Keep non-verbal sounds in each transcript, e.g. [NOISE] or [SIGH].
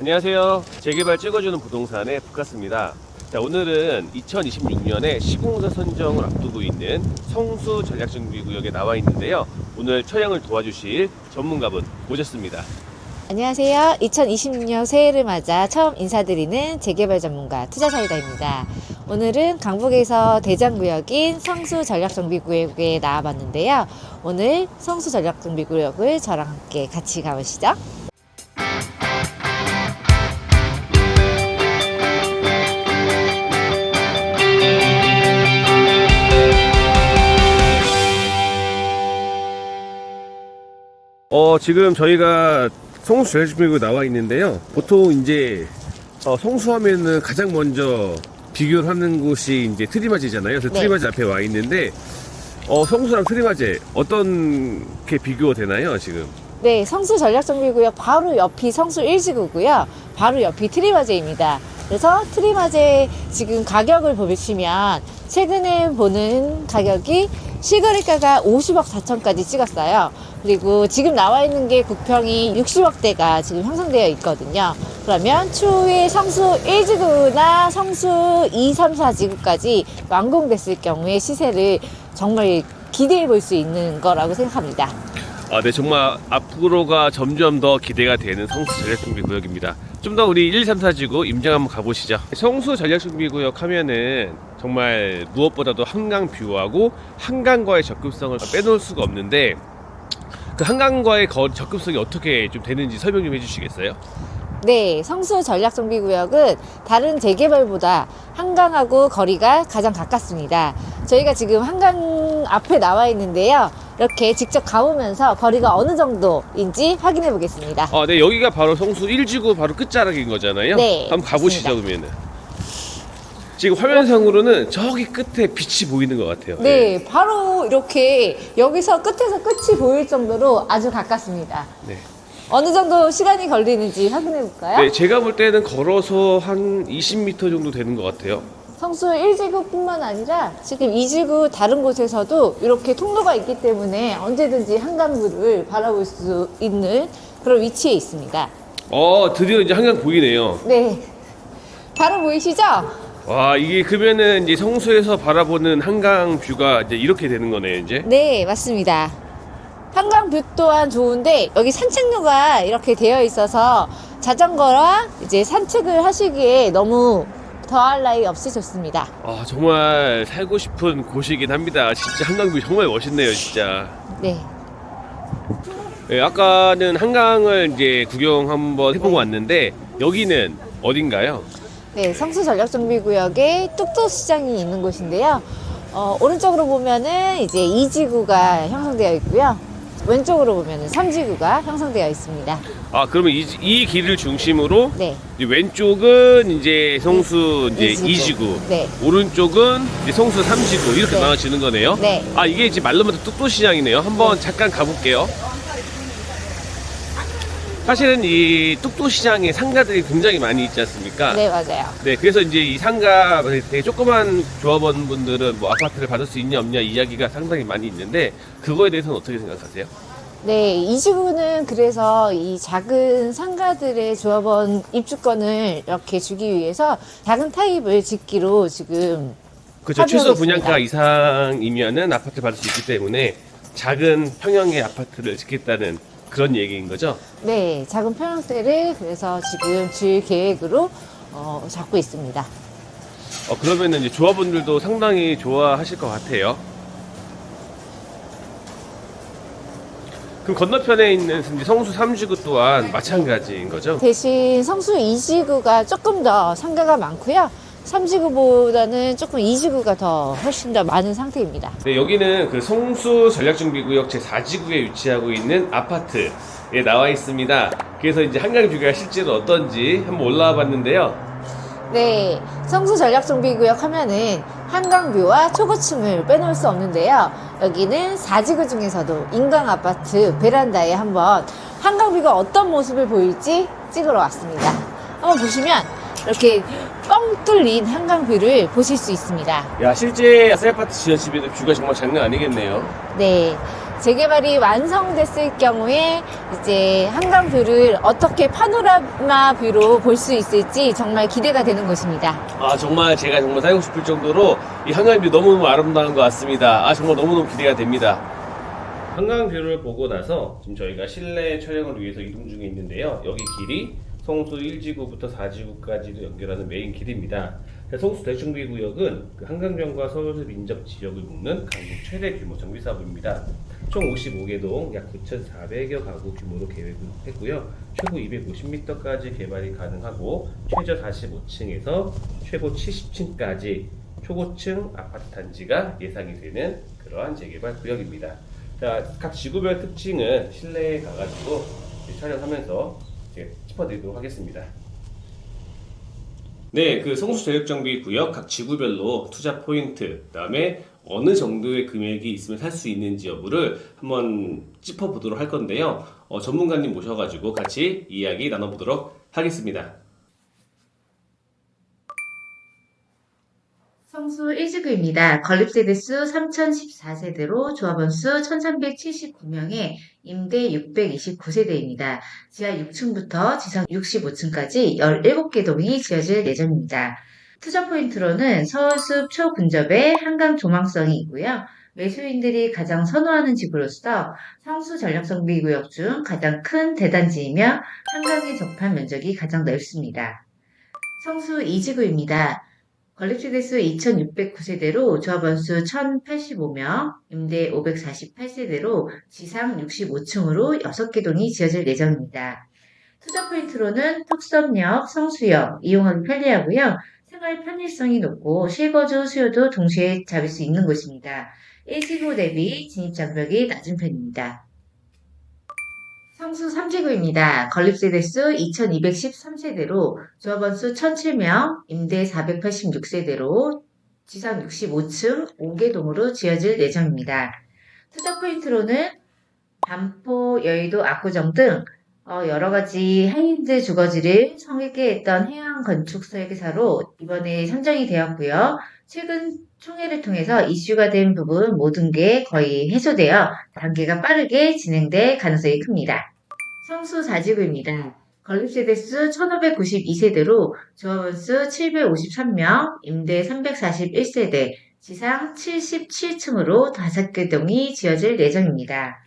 안녕하세요. 재개발 찍어주는 부동산의 북카스입니다. 자, 오늘은 2026년에 시공사 선정을 앞두고 있는 성수 전략정비구역에 나와 있는데요. 오늘 촬영을 도와주실 전문가분 모셨습니다. 안녕하세요. 2026년 새해를 맞아 처음 인사드리는 재개발 전문가 투자사이다입니다. 오늘은 강북에서 대장구역인 성수 전략정비구역에 나와봤는데요. 오늘 성수 전략정비구역을 저랑 함께 같이 가보시죠. 어, 지금 저희가 성수 전략정비구역에 나와 있는데요. 보통 이제 어, 성수하면은 가장 먼저 비교를 하는 곳이 이제 트리마지잖아요. 그래서 네. 트리마지 앞에 와 있는데 어, 성수랑 트리마지 어떤 게 비교가 되나요, 지금? 네, 성수 전략정비구역 바로 옆이 성수 1지구고요. 바로 옆이 트리마제입니다. 그래서 트리마제 지금 가격을 보시면 최근에 보는 가격이 실거래가가 50억 4천까지 찍었어요. 그리고 지금 나와 있는 게 국평이 60억대가 지금 형성되어 있거든요. 그러면 추후에 성수 1지구나 성수 2, 3, 4지구까지 완공됐을 경우에 시세를 정말 기대해 볼 수 있는 거라고 생각합니다. 아, 네, 정말 앞으로가 점점 더 기대가 되는 성수 전략준비구역입니다. 좀 더 우리 1, 3, 4지구 임장 한번 가보시죠. 성수 전략준비구역 하면은 정말 무엇보다도 한강 뷰하고 한강과의 접근성을 빼놓을 수가 없는데 그 한강과의 거- 접근성이 어떻게 좀 되는지 설명 좀 해주시겠어요? 네, 성수 전략정비구역은 다른 재개발보다 한강하고 거리가 가장 가깝습니다. 저희가 지금 한강 앞에 나와 있는데요. 이렇게 직접 가보면서 거리가 어느 정도인지 확인해 보겠습니다. 아, 네, 여기가 바로 성수 1지구 바로 끝자락인 거잖아요. 네, 한번 가보시죠, 맞습니다. 그러면은. 지금 화면상으로는 저기 끝에 빛이 보이는 것 같아요. 네, 바로 이렇게 여기서 끝에서 끝이 보일 정도로 아주 가깝습니다. 네. 어느 정도 시간이 걸리는지 확인해 볼까요? 네, 제가 볼 때는 걸어서 한 20m 정도 되는 것 같아요. 성수 1지구뿐만 아니라 지금 2지구 다른 곳에서도 이렇게 통로가 있기 때문에 언제든지 한강뷰를 바라볼 수 있는 그런 위치에 있습니다. 어, 드디어 이제 한강 보이네요. 네. 바로 보이시죠? 와, 이게 그러면은 이제 성수에서 바라보는 한강 뷰가 이제 이렇게 되는 거네요, 이제. 네, 맞습니다. 한강뷰 또한 좋은데 여기 산책로가 이렇게 되어 있어서 자전거와 이제 산책을 하시기에 너무 더할 나위 없이 좋습니다. 아, 정말 살고 싶은 곳이긴 합니다. 진짜 한강 뷰 정말 멋있네요, 진짜. 네. 네, 아까는 한강을 이제 구경 한번 해보고 왔는데 여기는 어딘가요? 네, 성수 전략 정비 구역에 뚝도시장이 있는 곳인데요. 어, 오른쪽으로 보면은 이제 2지구가 형성되어 있고요. 왼쪽으로 보면은 3지구가 형성되어 있습니다. 아, 그러면 이, 이 길을 중심으로 네. 이제 왼쪽은 이제 성수 이제 이지구. 이지구 네. 오른쪽은 이제 성수 삼지구 이렇게 네. 나눠지는 거네요. 네. 아 이게 이제 말로만 뚝도시장이네요. 한번 잠깐 가볼게요. 사실은 이 뚝도 시장에 상가들이 굉장히 많이 있지 않습니까? 네, 맞아요. 네, 그래서 이제 이 상가 되게 조그만 조합원 분들은 뭐 아파트를 받을 수 있냐 없냐 이야기가 상당히 많이 있는데 그거에 대해서는 어떻게 생각하세요? 네, 이 지구는 그래서 이 작은 상가들의 조합원 입주권을 이렇게 주기 위해서 작은 타입을 짓기로 지금 그렇죠. 최소. 분양가 이상이면은 아파트 받을 수 있기 때문에 작은 평형의 아파트를 짓겠다는 그런 얘기인 거죠. 네, 작은 평형대를 그래서 지금 줄 계획으로 어, 잡고 있습니다. 어, 그러면은 이제 조합원들도 상당히 좋아하실 것 같아요. 그럼 건너편에 있는 이제 성수 3지구 또한 마찬가지인 거죠? 대신 성수 2지구가 조금 더 상가가 많고요. 3지구보다는 조금 2지구가 더 훨씬 더 많은 상태입니다. 네, 여기는 그 성수 전략정비구역 제4지구에 위치하고 있는 아파트에 나와 있습니다. 그래서 이제 한강 뷰가 실제로 어떤지 한번 올라와 봤는데요. 네, 성수 전략정비구역 하면은 한강뷰와 초고층을 빼놓을 수 없는데요. 여기는 4지구 중에서도 인강 아파트 베란다에 한번 한강뷰가 어떤 모습을 보일지 찍으러 왔습니다. 한번 보시면 이렇게 뻥 뚫린 한강뷰를 보실 수 있습니다. 야, 실제 아세아파트 지하집에도 뷰가 정말 장난 아니겠네요. 네. 재개발이 완성됐을 경우에 이제 한강뷰를 어떻게 파노라마 뷰로 볼 수 있을지 정말 기대가 되는 곳입니다. 아 정말 제가 정말 살고 싶을 정도로 이 한강뷰 너무너무 아름다운 것 같습니다. 아 정말 너무너무 기대가 됩니다. 한강뷰를 보고 나서 지금 저희가 실내 촬영을 위해서 이동 중에 있는데요. 여기 길이 성수 1지구부터 4지구까지도 연결하는 메인 길입니다. 성수 대중비 구역은 그 한강변과 서울숲 인접 지역을 묶는 강북 최대 규모 정비 사업입니다. 총 55개 동 약 9,400여 가구 규모로 계획했고요. 최고 250m까지 개발이 가능하고 최저 45층에서 최고 70층까지 초고층 아파트 단지가 예상이 되는 그러한 재개발 구역입니다. 자, 각 지구별 특징은 실내에 가가지고 촬영하면서 짚어드리도록 하겠습니다. 네, 그 성수 전력정비 구역 각 지구별로 투자 포인트, 그다음에 어느 정도의 금액이 있으면 살 수 있는지 여부를 한번 짚어보도록 할 건데요. 어, 전문가님 모셔가지고 같이 이야기 나눠보도록 하겠습니다. 성수 1지구입니다. 건립세대 수 3014세대로 조합원 수 1379명에 임대 629세대입니다. 지하 6층부터 지상 65층까지 17개 동이 지어질 예정입니다. 투자 포인트로는 서울숲 초근접에 한강 조망성이 있고요. 매수인들이 가장 선호하는 지구로서 성수 전력성비구역 중 가장 큰 대단지이며 한강에 접한 면적이 가장 넓습니다. 성수 2지구입니다. 건립세대수 2,609세대로 조합원수 1,085명, 임대 548세대로 지상 65층으로 6개 동이 지어질 예정입니다. 투자 포인트로는 턱섬역, 성수역 이용하기 편리하고요. 생활 편의성이 높고 실거주 수요도 동시에 잡을 수 있는 곳입니다. 1지구 대비 진입장벽이 낮은 편입니다. 성수 3지구입니다. 건립세대 수 2213세대로 조합원 수 1007명, 임대 486세대로 지상 65층 5개 동으로 지어질 예정입니다. 투자 포인트로는 반포, 여의도, 압구정 등 어, 여러 가지 하이엔드 주거지를 설계했던 해양 건축 설계사로 이번에 선정이 되었고요. 최근 총회를 통해서 이슈가 된 부분 모든 게 거의 해소되어 단계가 빠르게 진행될 가능성이 큽니다. 성수 4지구입니다. 건립세대 수 1592세대로 조합원 수 753명, 임대 341세대, 지상 77층으로 5개 동이 지어질 예정입니다.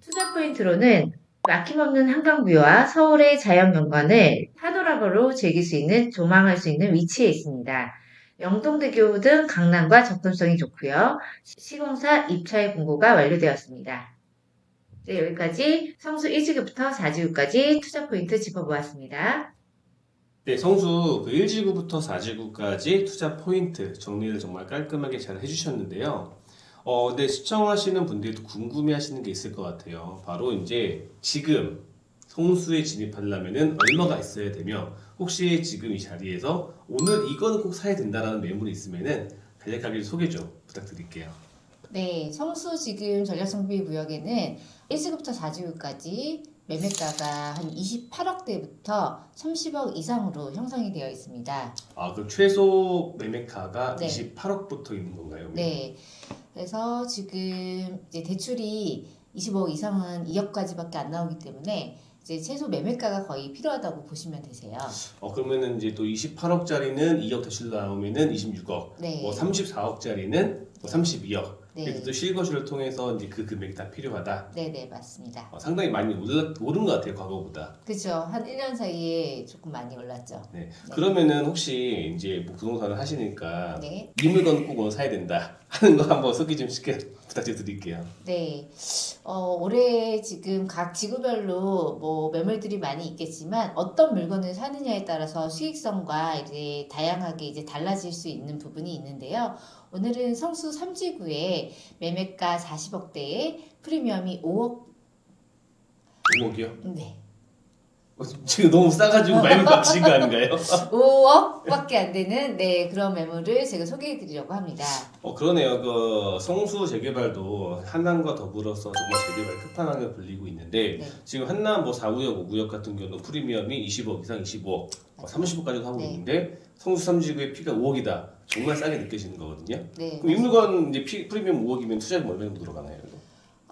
투자 포인트로는 막힘없는 한강뷰와 서울의 자연경관을 파노라마로 즐길 수 있는, 조망할 수 있는 위치에 있습니다. 영동대교 등 강남과 접근성이 좋고요. 시공사 입찰 공고가 완료되었습니다. 네, 여기까지 성수 1지구부터 4지구까지 투자 포인트 짚어보았습니다. 네, 성수 그 1지구부터 4지구까지 투자 포인트 정리를 정말 깔끔하게 잘 해주셨는데요. 어, 근데 시청하시는 분들도 궁금해 하시는 게 있을 것 같아요. 바로 이제 지금 성수에 진입하려면은 얼마가 있어야 되며 혹시 지금 이 자리에서 오늘 이거는 꼭 사야 된다라는 매물이 있으면은 간략하게 소개 좀 부탁드릴게요. 네, 성수 지금 전략정비 구역에는 1지구부터 4지구까지 매매가가 한 28억대부터 30억 이상으로 형성이 되어 있습니다. 아, 그럼 최소 매매가가 네. 28억부터 있는 건가요? 네. 그래서 지금 이제 대출이 25억 이상은 2억까지밖에 안 나오기 때문에 이제 최소 매매가가 거의 필요하다고 보시면 되세요. 어, 그러면은 이제 또 28억짜리는 2억 대출 나오면은 26억, 네. 뭐 34억짜리는 뭐 32억. 네. 또 실거주를 통해서 이제 그 금액이 다 필요하다. 네, 네, 맞습니다. 어, 상당히 많이 올라, 오른 것 같아요, 과거보다. 그죠. 한 1년 사이에 조금 많이 올랐죠. 네. 그러면은 혹시 이제 뭐 부동산을 하시니까 네. 이 물건 꼭 오늘 사야 된다 하는 거 한번 소개 좀 쉽게 부탁드릴게요. 네. 어, 올해 지금 각 지구별로 뭐 매물들이 많이 있겠지만 어떤 물건을 사느냐에 따라서 수익성과 이제 다양하게 이제 달라질 수 있는 부분이 있는데요. 오늘은 성수 3지구에 매매가 40억대에 프리미엄이 5억, 5억이요? 네. 어, 지금 너무 싸가지고 말을 막히신 거 아닌가요? [LAUGHS] 5억밖에 안 되는 네, 그런 매물을 제가 소개해 드리려고 합니다. 어 그러네요. 그 성수 재개발도 한남과 더불어서 정말 재개발 끝판왕을 불리고 있는데 네. 지금 한남 뭐 4구역, 5구역 같은 경우는 프리미엄이 20억 이상 25억, 뭐 30억까지도 하고 네. 있는데 성수 3지구의 피가 5억이다. 정말 싸게 느껴지는 거거든요. 네. 그럼 임루건 이제 피, 프리미엄 5억이면 투자금 얼마 정도 들어가나요? 이거?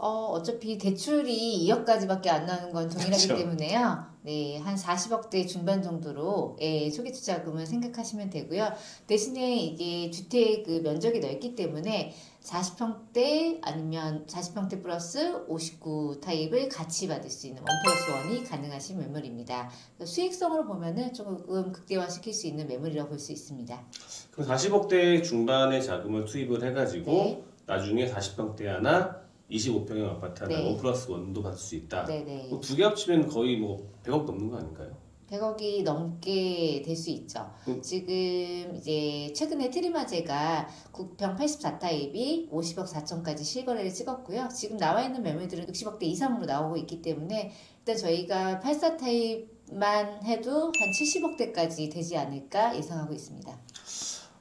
어, 어차피 대출이 2억까지밖에 안 나는 건 동일하기 그렇죠. 때문에요. 네, 한 40억대 중반 정도로 예, 초기 투자금을 생각하시면 되고요. 대신에 이게 주택 그 면적이 넓기 때문에 40평대 아니면 40평대 플러스 59 타입을 같이 받을 수 있는 원 플러스 원이 가능하신 매물입니다. 수익성으로 보면은 조금 극대화시킬 수 있는 매물이라고 볼 수 있습니다. 그럼 40억대 중반의 자금을 투입을 해가지고 네. 나중에 40평대 하나, 25평형 아파트 하나, 네. 원 플러스 원도 받을 수 있다. 네네. 두 개 합치면 거의 뭐 100억 넘는 거 아닌가요? 100억이 넘게 될 수 있죠. 음. 지금 이제 최근에 트리마제가 국평 84타입이 50억 4천까지 실거래를 찍었고요. 지금 나와 있는 매물들은 60억대 이상으로 나오고 있기 때문에 일단 저희가 84타입만 해도 한 70억대까지 되지 않을까 예상하고 있습니다.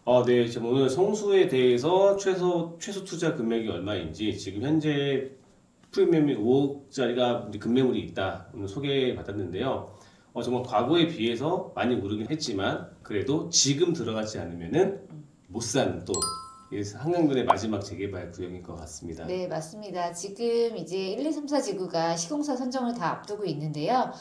아, 네. 지금 오늘 성수에 대해서 최소 최소 투자 금액이 얼마인지 지금 현재 프리미엄이 5억짜리가 금매물이 있다. 오늘 소개받았는데요. 어, 정말 과거에 비해서 많이 오르긴 했지만 그래도 지금 들어가지 않으면은 못 사는 또 한강변의 마지막 재개발 구역인 것 같습니다. 네, 맞습니다. 지금 이제 1, 2, 3, 4 지구가 시공사 선정을 다 앞두고 있는데요.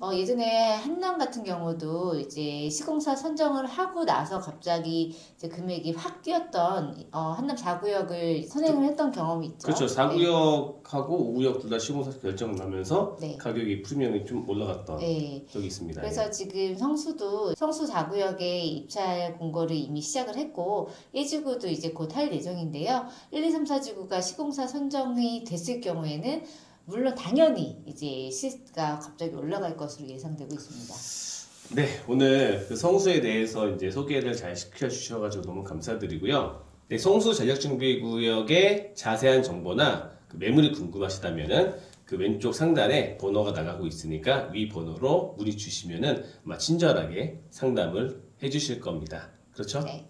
어, 예전에 한남 같은 경우도 이제 시공사 선정을 하고 나서 갑자기 이제 금액이 확 뛰었던 어, 한남 4구역을 선행을 했던 경험이 있죠. 그렇죠. 4구역하고 5구역 둘 다 시공사 결정 나면서 네. 가격이 프리미엄이 좀 올라갔던 네. 적이 있습니다. 그래서 지금 성수도 성수 4구역에 입찰 공고를 이미 시작을 했고 1지구도 이제 곧 할 예정인데요. 1, 2, 3, 4지구가 시공사 선정이 됐을 경우에는 물론 당연히 이제 시가 갑자기 올라갈 것으로 예상되고 있습니다. 네, 오늘 그 성수에 대해서 이제 소개를 잘 시켜 주셔가지고 너무 감사드리고요. 네, 성수 전략준비구역의 자세한 정보나 그 매물이 궁금하시다면은 그 왼쪽 상단에 번호가 나가고 있으니까 위 번호로 문의 주시면은 아마 친절하게 상담을 해주실 겁니다. 그렇죠? 네.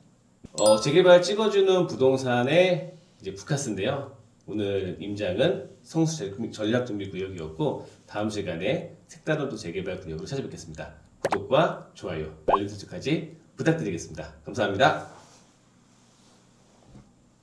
어, 재개발 찍어주는 부동산의 이제 부카스인데요. 오늘 임장은 성수 전략준비구역이었고 다음 시간에 색다른 또 재개발 구역으로 찾아뵙겠습니다. 구독과 좋아요, 알림 설정까지 부탁드리겠습니다. 감사합니다.